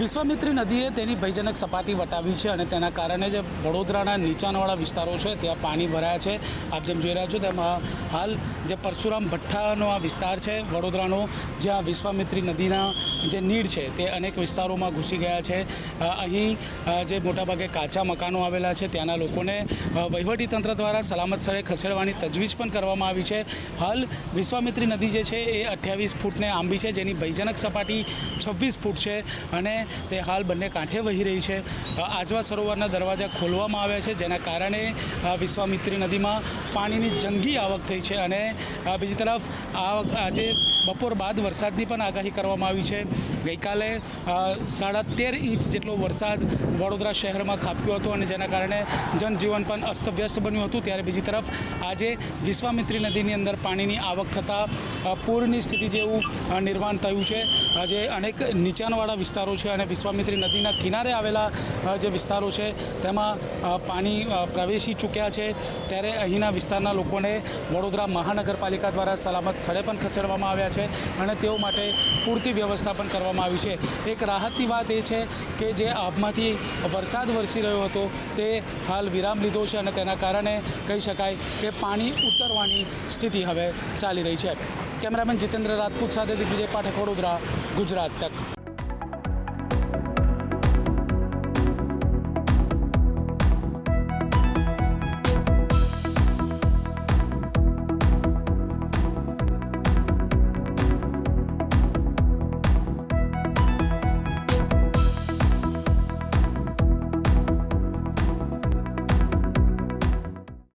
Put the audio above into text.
વિશ્વામિત્રી નદીએ તેની ભયજનક સપાટી વટાવી છે અને તેના કારણે જે વડોદરાના નીચાણવાળા વિસ્તારો છે, ત્યાં પાણી ભરાયા છે. આપ જેમ જોઈ રહ્યા છો તેમાં હાલ જે પરશુરામ ભઠ્ઠાનો આ વિસ્તાર છે, વડોદરાનો, જ્યાં વિશ્વામિત્રી નદીના જે નીડ છે, તે અનેક વિસ્તારોમાં ઘૂસી ગયા છે. અહીં જે મોટાભાગે કાચા મકાનો આવેલા છે, ત્યાંના લોકોને વહીવટીતંત્ર દ્વારા સલામત સ્થળે ખસેડવાની તજવીજ પણ કરવામાં આવી છે. હાલ વિશ્વામિત્રી નદી જે છે, એ અઠ્યાવીસ ફૂટને આંબી છે, જેની ભયજનક સપાટી છવ્વીસ ફૂટ છે અને તે હાલ બંને કાંઠે વહી રહી છે. આજવા સરોવરના દરવાજા ખોલવામાં આવ્યા છે, જેના કારણે વિશ્વામિત્રી નદીમાં પાણીની જંગી આવક થઈ છે અને બીજી તરફ, આ આજે બપોર બાદ વરસાદની પણ આગાહી કરવામાં આવી છે. ગઈકાલે સાડા તેર ઇંચ જેટલો વરસાદ વડોદરા શહેરમાં ખાબક્યો હતો અને જેના કારણે જનજીવન પણ અસ્તવ્યસ્ત બન્યું હતું. ત્યારે બીજી તરફ, આજે વિશ્વામિત્રી નદીની અંદર પાણીની આવક થતાં પૂરની સ્થિતિ જેવું નિર્માણ થયું છે. આજે અનેક નીચાણવાળા વિસ્તારો છે અને વિશ્વામિત્રી નદીના કિનારે આવેલા જે વિસ્તારો છે, તેમાં પાણી પ્રવેશી ચૂક્યા છે. ત્યારે અહીંના વિસ્તારના લોકોને વડોદરા મહાનગરપાલિકા દ્વારા સલામત સ્થળે પણ ખસેડવામાં આવ્યા છે અને તેઓ માટે પૂરતી વ્યવસ્થા પણ કરવામાં આવી છે. એક રાહતની વાત એ છે કે જે આભમાંથી વરસાદ વરસી રહ્યો હતો તે હાલ વિરામ લીધો છે અને તેના કારણે કહી શકાય કે પાણી ઉતરવાની સ્થિતિ હવે ચાલી રહી છે. કેમેરામેન જીતેન્દ્ર રાજપૂત સાથે દિગ્વિજય પાઠક, વડોદરા, ગુજરાત તક.